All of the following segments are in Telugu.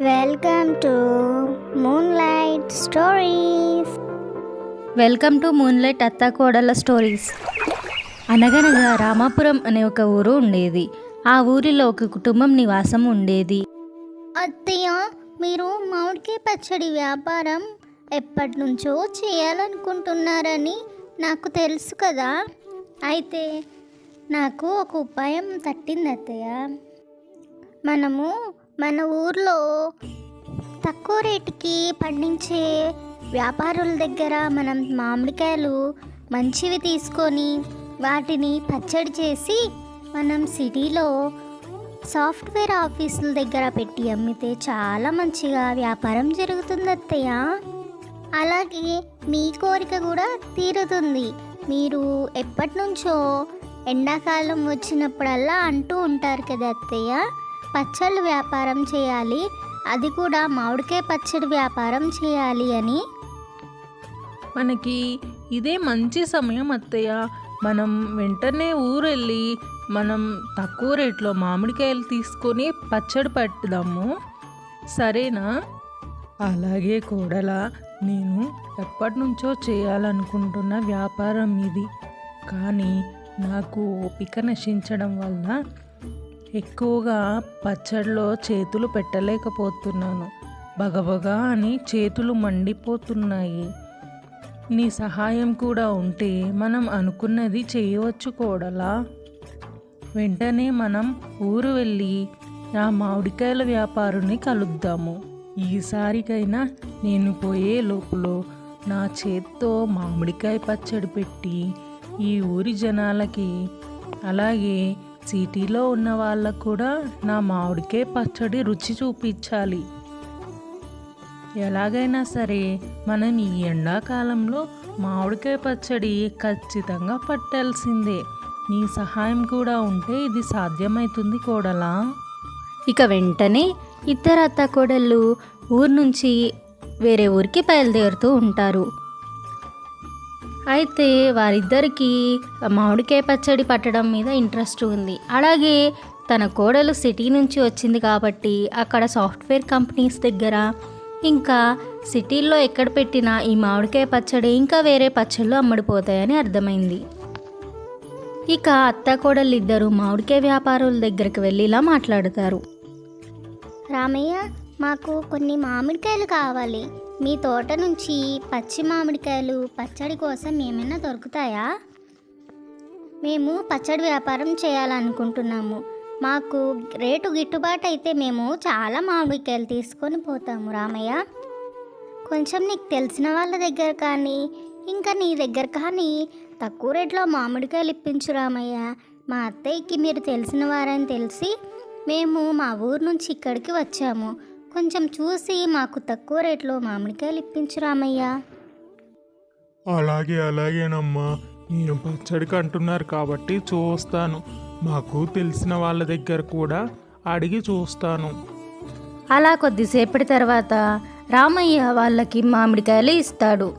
Welcome to moonlight stories welcome to moonlight అత్తాకోడళ్ళ stories అనగనగా రామాపురం అనే ఒక ఊరు ఉండేది. ఆ ఊరిలో ఒక కుటుంబం నివాసం ఉండేది. అత్తయ్య మీరు మామిడికాయ పచ్చడి వ్యాపారం ఎప్పటి నుంచో చేయాలనుకుంటున్నారని నాకు తెలుసు కదా. అయితే నాకు ఒక ఉపాయం తట్టింది అత్తయ్య. మనము మన ఊర్లో తక్కువ రేటుకి పండించే వ్యాపారుల దగ్గర మనం మామిడికాయలు మంచివి తీసుకొని వాటిని పచ్చడి చేసి మనం సిటీలో సాఫ్ట్వేర్ ఆఫీసుల దగ్గర పెట్టి అమ్మితే చాలా మంచిగా వ్యాపారం జరుగుతుంది అత్తయ్య. అలాగే మీ కోరిక కూడా తీరుతుంది. మీరు ఎప్పటి నుంచో ఎండాకాలం వచ్చినప్పుడల్లా అంటూ ఉంటారు కదా అత్తయ్య. పచ్చళ్ళు వ్యాపారం చేయాలి. అది కూడా మామిడికాయ పచ్చడి వ్యాపారం చేయాలి అని. మనకి ఇదే మంచి సమయం అత్తయ్య. మనం వెంటనే ఊరెళ్ళి మనం తక్కువ రేట్లో మామిడికాయలు తీసుకొని పచ్చడి పట్టుదాము సరేనా? అలాగే కోడలా నేను ఎప్పటి నుంచో చేయాలనుకుంటున్న వ్యాపారం ఇది. కానీ నాకు ఓపిక నశించడం వల్ల ఎక్కువగా పచ్చడిలో చేతులు పెట్టలేకపోతున్నాను. బగబగా అని చేతులు మండిపోతున్నాయి. నీ సహాయం కూడా ఉంటే మనం అనుకున్నది చేయవచ్చు కోడలా. వెంటనే మనం ఊరు వెళ్ళి ఆ మామిడికాయల వ్యాపారుని కలుద్దాము. ఈసారికైనా నేను పోయే లోపల నా చేత్తో మామిడికాయ పచ్చడి పెట్టి ఈ ఊరి జనాలకి అలాగే సిటీలో ఉన్న వాళ్ళకు కూడా నా మామిడికాయ పచ్చడి రుచి చూపించాలి. ఎలాగైనా సరే మనం ఈ ఎండాకాలంలో మామిడికాయ పచ్చడి ఖచ్చితంగా పట్టాల్సిందే. నీ సహాయం కూడా ఉంటే ఇది సాధ్యమవుతుంది కోడలా. ఇక వెంటనే ఇద్దరు అత్తాకోడళ్ళు ఊరు నుంచి వేరే ఊరికి బయలుదేరుతూ ఉంటారు. అయితే వారిద్దరికీ మామిడికాయ పచ్చడి పట్టడం మీద ఇంట్రెస్ట్ ఉంది. అలాగే తన కోడలు సిటీ నుంచి వచ్చింది కాబట్టి అక్కడ సాఫ్ట్వేర్ కంపెనీస్ దగ్గర ఇంకా సిటీల్లో ఎక్కడ పెట్టినా ఈ మామిడికాయ పచ్చడి ఇంకా వేరే పచ్చళ్ళు అమ్మడిపోతాయని అర్థమైంది. ఇక అత్త కోడలు ఇద్దరు మామిడికాయ వ్యాపారుల దగ్గరికి వెళ్ళి ఇలా మాట్లాడతారు. రామయ్య మాకు కొన్ని మామిడికాయలు కావాలి. మీ తోట నుంచి పచ్చి మామిడికాయలు పచ్చడి కోసం ఏమైనా దొరుకుతాయా? మేము పచ్చడి వ్యాపారం చేయాలనుకుంటున్నాము. మాకు రేటు గిట్టుబాటు అయితే మేము చాలా మామిడికాయలు తీసుకొని పోతాము రామయ్య. కొంచెం నీకు తెలిసిన వాళ్ళ దగ్గర కానీ ఇంకా నీ దగ్గర కానీ తక్కువ రేట్లో మామిడికాయలు ఇప్పించు రామయ్య. మా అత్తయ్యకి మీరు తెలిసిన వారని తెలిసి మేము మా ఊరు నుంచి ఇక్కడికి వచ్చాము. కొంచెం చూసి మాకు తక్కువ రేట్లో మామిడికాయలు ఇప్పించు రామయ్య. అలాగే అలాగేనమ్మా. నేను పచ్చడికి అంటున్నారు కాబట్టి చూస్తాను. మాకు తెలిసిన వాళ్ళ దగ్గర కూడా అడిగి చూస్తాను. అలా కొద్దిసేపటి తర్వాత రామయ్య వాళ్ళకి మామిడికాయలు ఇస్తాడు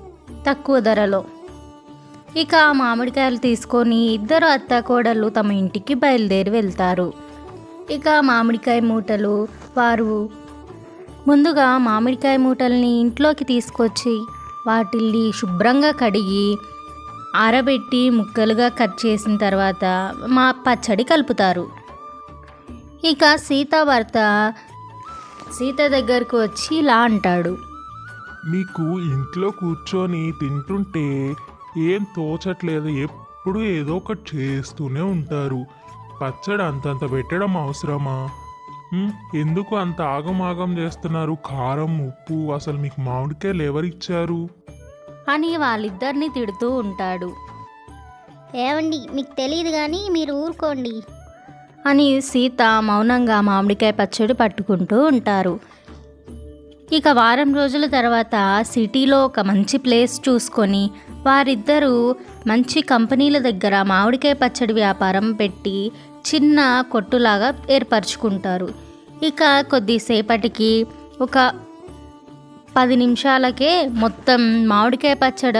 తక్కువ ధరలో. ఇక ఆ మామిడికాయలు తీసుకొని ఇద్దరు అత్త కోడళ్ళు తమ ఇంటికి బయలుదేరి వెళ్తారు. ఇక మామిడికాయ మూటలు వారు ముందుగా మామిడికాయ మూటల్ని ఇంట్లోకి తీసుకొచ్చి వాటిల్ని శుభ్రంగా కడిగి ఆరబెట్టి ముక్కలుగా కట్ చేసిన తర్వాత మా పచ్చడి కలుపుతారు. ఇక సీత భర్త సీత దగ్గరకు వచ్చి ఇలా అంటాడు. మీకు ఇంట్లో కూర్చొని తింటుంటే ఏం తోచట్లేదు ఎప్పుడు ఏదో ఒకటి చేస్తూనే ఉంటారు. పచ్చడి అంతంత పెట్టడం అవసరమా? ఉమ్, ఎందుకు అంత ఆగమాగం చేస్తున్నారు? కారం ఉప్పు అసలు మీకు మామిడికాయలు ఎవరిచ్చారు? అని వాళ్ళిద్దరిని తిడుతూ ఉంటాడు. ఏమండి మీకు తెలియదు కానీ మీరు ఊరుకోండి. అని సీత మౌనంగా మామిడికాయ పచ్చడి పట్టుకుంటూ ఉంటారు. ఇక వారం రోజుల తర్వాత సిటీలో ఒక మంచి ప్లేస్ చూసుకొని వారిద్దరూ మంచి కంపెనీల దగ్గర మామిడికాయ పచ్చడి వ్యాపారం పెట్టి చిన్న కొట్టులాగా ఏర్పరచుకుంటారు. ఇక కొద్దిసేపటికి ఒక పది నిమిషాలకే మొత్తం మామిడికాయ పచ్చడి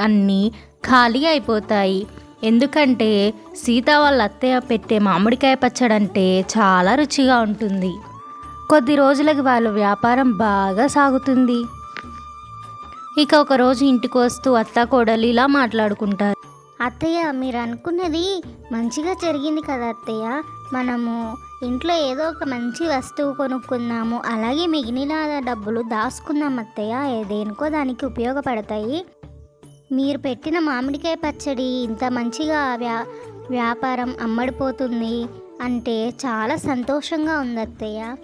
అన్నీ ఖాళీ అయిపోతాయి. ఎందుకంటే సీత వాళ్ళ అత్తయ్య పెట్టే మామిడికాయ పచ్చడి అంటే చాలా రుచిగా ఉంటుంది. కొద్ది రోజులకి వాళ్ళ వ్యాపారం బాగా సాగుతుంది. ఇక ఒక రోజు ఇంటికి వస్తూ అత్త కోడలు ఇలా మాట్లాడుకుంటారు. అత్తయ్య మీరు అనుకున్నది మంచిగా జరిగింది కదా అత్తయ్య. మనము ఇంట్లో ఏదో ఒక మంచి వస్తువు కొనుక్కుందాము అలాగే మిగిలిన డబ్బులు దాచుకుందాం అత్తయ్య. దేనికో దానికి ఉపయోగపడతాయి. మీరు పెట్టిన మామిడికాయ పచ్చడి ఇంత మంచిగా వ్యా వ్యాపారం అమ్మడిపోతుంది అంటే చాలా సంతోషంగా ఉంది అత్తయ్య.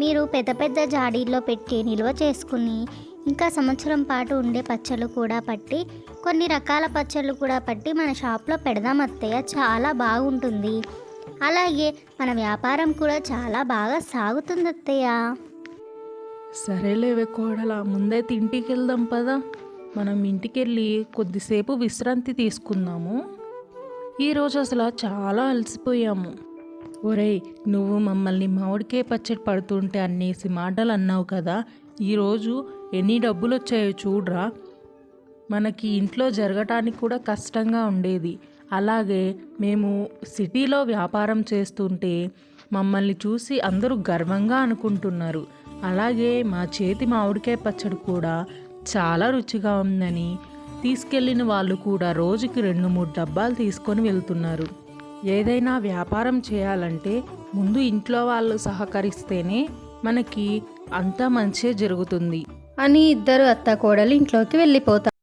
మీరు పెద్ద పెద్ద జాడీల్లో పెట్టి నిల్వ చేసుకుని ఇంకా సంవత్సరం పాటు ఉండే పచ్చళ్ళు కూడా పట్టి కొన్ని రకాల పచ్చళ్ళు కూడా పట్టి మన షాప్లో పెడదాం అత్తయ్య. చాలా బాగుంటుంది. అలాగే మన వ్యాపారం కూడా చాలా బాగా సాగుతుంది అత్తయ్య. సరేలేవే కోడల ముందైతే ఇంటికి వెళ్దాం పదా. మనం ఇంటికి వెళ్ళి కొద్దిసేపు విశ్రాంతి తీసుకుందాము. ఈరోజు అసలు చాలా అలసిపోయాము. ఒరేయ్ నువ్వు మమ్మల్ని మామిడికాయ పచ్చడి పడుతుంటే అనేసి మాటలు అన్నావు కదా ఈరోజు ఎన్ని డబ్బులు వచ్చాయో చూడరా. మనకి ఇంట్లో జరగటానికి కూడా కష్టంగా ఉండేది. అలాగే మేము సిటీలో వ్యాపారం చేస్తుంటే మమ్మల్ని చూసి అందరూ గర్వంగా అనుకుంటున్నారు. అలాగే మా చేతి మామిడికాయ పచ్చడి కూడా చాలా రుచిగా ఉందని తీసుకెళ్ళిన వాళ్ళు కూడా రోజుకి రెండు మూడు డబ్బాలు తీసుకొని వెళ్తున్నారు. ఏదైనా వ్యాపారం చేయాలంటే ముందు ఇంట్లో వాళ్ళు సహకరిస్తేనే మనకి అంతా మంచే జరుగుతుంది. అని ఇద్దరు అత్త కోడలు ఇంట్లోకి వెళ్ళిపోతారు.